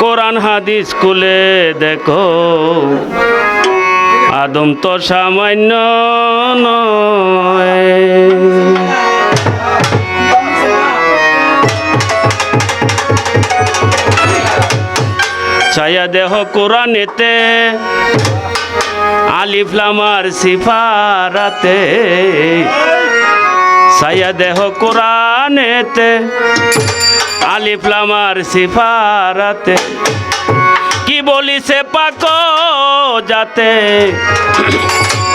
কোরআন হাদিস স্কুলে দেখো। আদম তো সামান্য নয়। ছায়া দেহ কোরআনেতে আলিফলামার সিফারাতে। ছায়া দেহ কোরআনেতে আলিফলামার সিফারাতে। কি বলিছে পাক যাতে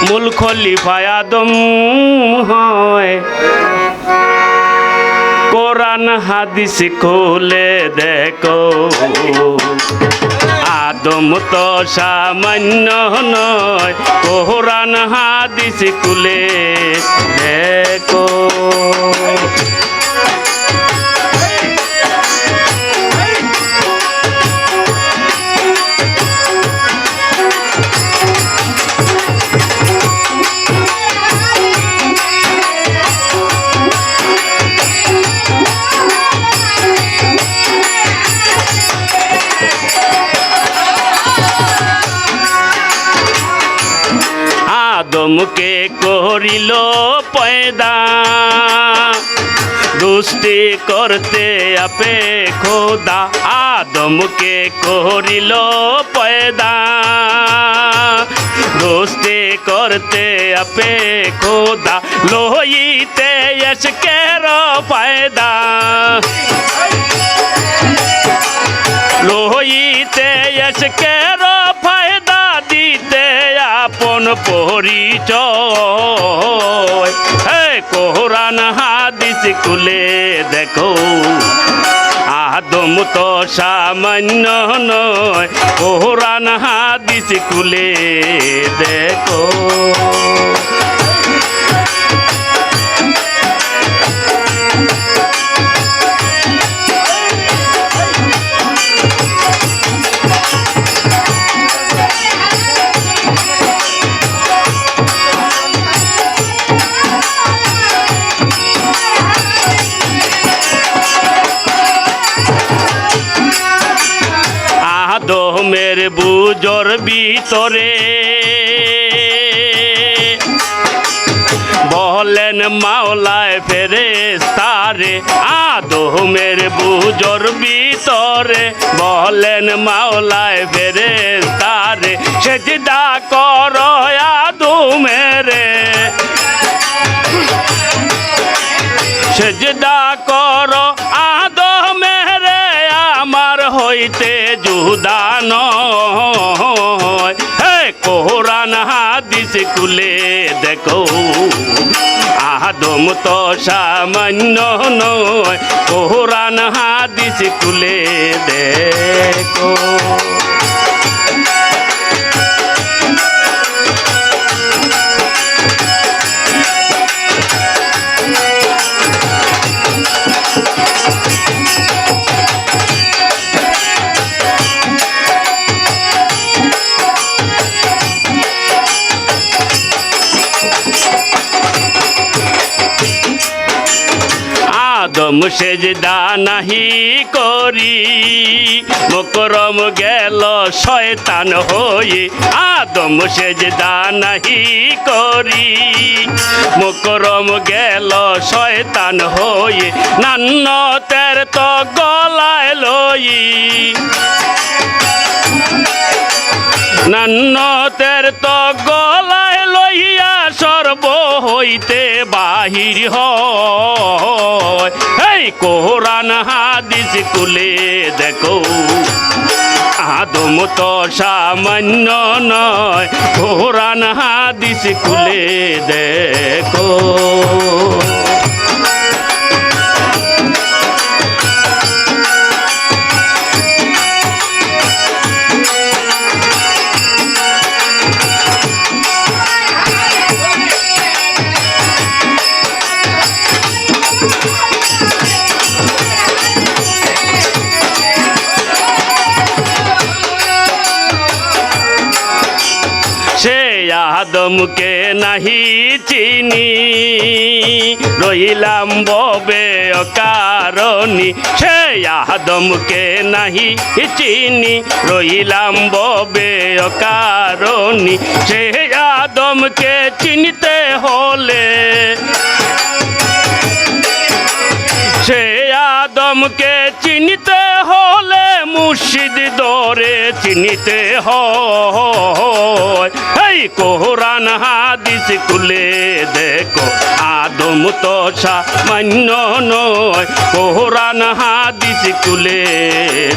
মূল খলিফায় আদম হয়। কোরআন হাদিস খুলে দেখো। আদম তো সামান্য নয়, কোরআন হাদিস খুলে দেখো। আদমকে করিল পয়দা। দুষ্টি করতে আপে খোদা, আদমকে করিল পয়দা। দোস্তি করতে আপে খোদা, লোহিতে এসকের ফায়দা লোহিতে এসকের আপন পরিচয়। কোহরান হাদিস কুলে দেখো। আদম তো সামান্য নয় কোহরান হাদিস কুলে দেখো। বুজর ভিতরে। বলেন মাওলায় ফেরে তারে আদমের বুজর ভিতরে। বলেন মাওলায় ফেরে তারে সেজদা কর হইতে জুদা নয়। হে কোরআন হাদিস কুলে দেখো। আদম তো সামান্য নয়। কোরআন হাদিস কুলে দেখো। আদম সেজদা নাহি করি। মকরম গেল শয়তান হয়ে, আদম সেজদা নাহি করি। মকরম গেল শয়তান হয়ে নান্ন তের তো গলায় লই নান্নতের তো গলায় লইয়া হইতে বাহির এই কোরআন হাদিস কুলে দেখো। আদম তো সামান্য নয় কোরআন হাদিস কুলে দেখো। আদমকে নাহি চিনি। রইলাম ববে কারণি সে আদমকে নাহি চিনি। রইলাম ববে কারণি সে আদমকে চিনতে হলে। সে আদমকে চিনতে হলে। মুর্শিদ দরে চিনিতে হয়। এই কোরআন হাদিস কুলে দেখো, আদম তো সামান্য নয়। কোরআন হাদিস কুলে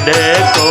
দেখো।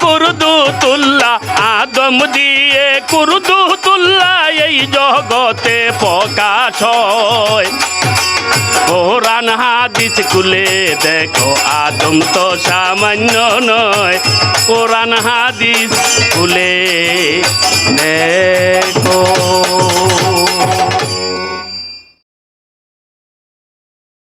কুরদু তুল্লা আদম দিয়ে কুরদু তুল্লা এই জগতে প্রকাশ হয়। কোরআন, হাদিস কুলে দেখো, আদম তো সামান্য নয়। কোরআন, হাদিস কুলে দেখো।